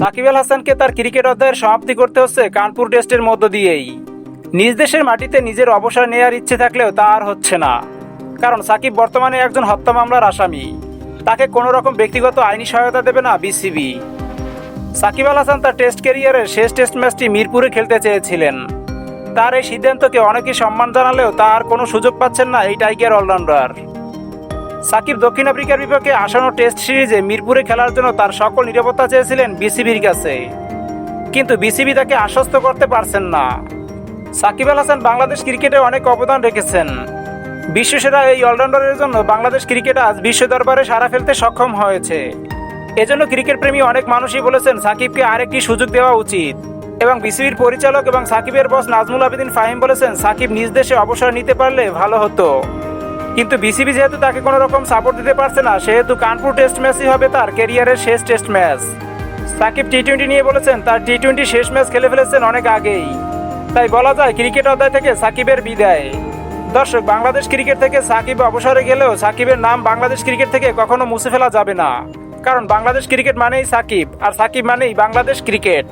সাকিব আল হাসানকে তার ক্রিকেট অধ্যায়ের সমাপ্তি করতে হচ্ছে কানপুর টেস্টের মধ্য দিয়েই। নিজ দেশের মাটিতে নিজের অবসর নেওয়ার ইচ্ছে থাকলেও তা আর হচ্ছে না। কারণ সাকিব বর্তমানে একজন হত্যা মামলার আসামি। তাকে কোনো রকম ব্যক্তিগত আইনি সহায়তা দেবে না বিসিবি। সাকিব আল হাসান তার টেস্ট ক্যারিয়ারের শেষ টেস্ট ম্যাচটি মিরপুরে খেলতে চেয়েছিলেন। তার এই সিদ্ধান্তকে অনেকেই সম্মান জানালেও তার কোনো সুযোগ পাচ্ছেন না এই টাইগার অলরাউন্ডার। সাকিব দক্ষিণ আফ্রিকার বিপক্ষে আসন্ন টেস্ট সিরিজে মিরপুরে খেলার জন্য তার সকল নিরাপত্তা চেয়েছিলেন বিসিবির কাছে। কিন্তু বিসিবি তাকে আশ্বস্ত করতে পারছেন না। সাকিব আল হাসান বাংলাদেশ ক্রিকেটে অনেক অবদান রেখেছেন। বিশ্বসেরা এই অলরাউন্ডারের জন্য বাংলাদেশ ক্রিকেট আজ বিশ্ব দরবারে সারা ফেলতে সক্ষম হয়েছে। এজন্য ক্রিকেট প্রেমী অনেক মানুষই বলেছেন সাকিবকে আরেকটি সুযোগ দেওয়া উচিত। এবং বিসিবির পরিচালক এবং সাকিবের বস নাজমুল আবেদিন ফাহিম বলেছেন, সাকিব নিজ দেশে অবসর নিতে পারলে ভালো হতো। কিন্তু বিসিবি যেহেতু তাকে কোনো রকম সাপোর্ট দিতে পারছে না, সেহেতু কানপুর টেস্ট ম্যাচই হবে তার ক্যারিয়ারের শেষ test match Shakib T twenty নিয়ে বলেছেন, তার টি টোয়েন্টি শেষ ম্যাচ খেলে ফেলেছেন অনেক আগেই। তাই বলা যায় ক্রিকেট অধ্যায় থেকে সাকিবের বিদায়। দর্শক, বাংলাদেশ ক্রিকেট থেকে সাকিব অবসরে গেলেও সাকিবের নাম বাংলাদেশ ক্রিকেট থেকে কখনো মুছে ফেলা যাবে না। কারণ বাংলাদেশ ক্রিকেট মানেই সাকিব, আর সাকিব মানেই বাংলাদেশ ক্রিকেট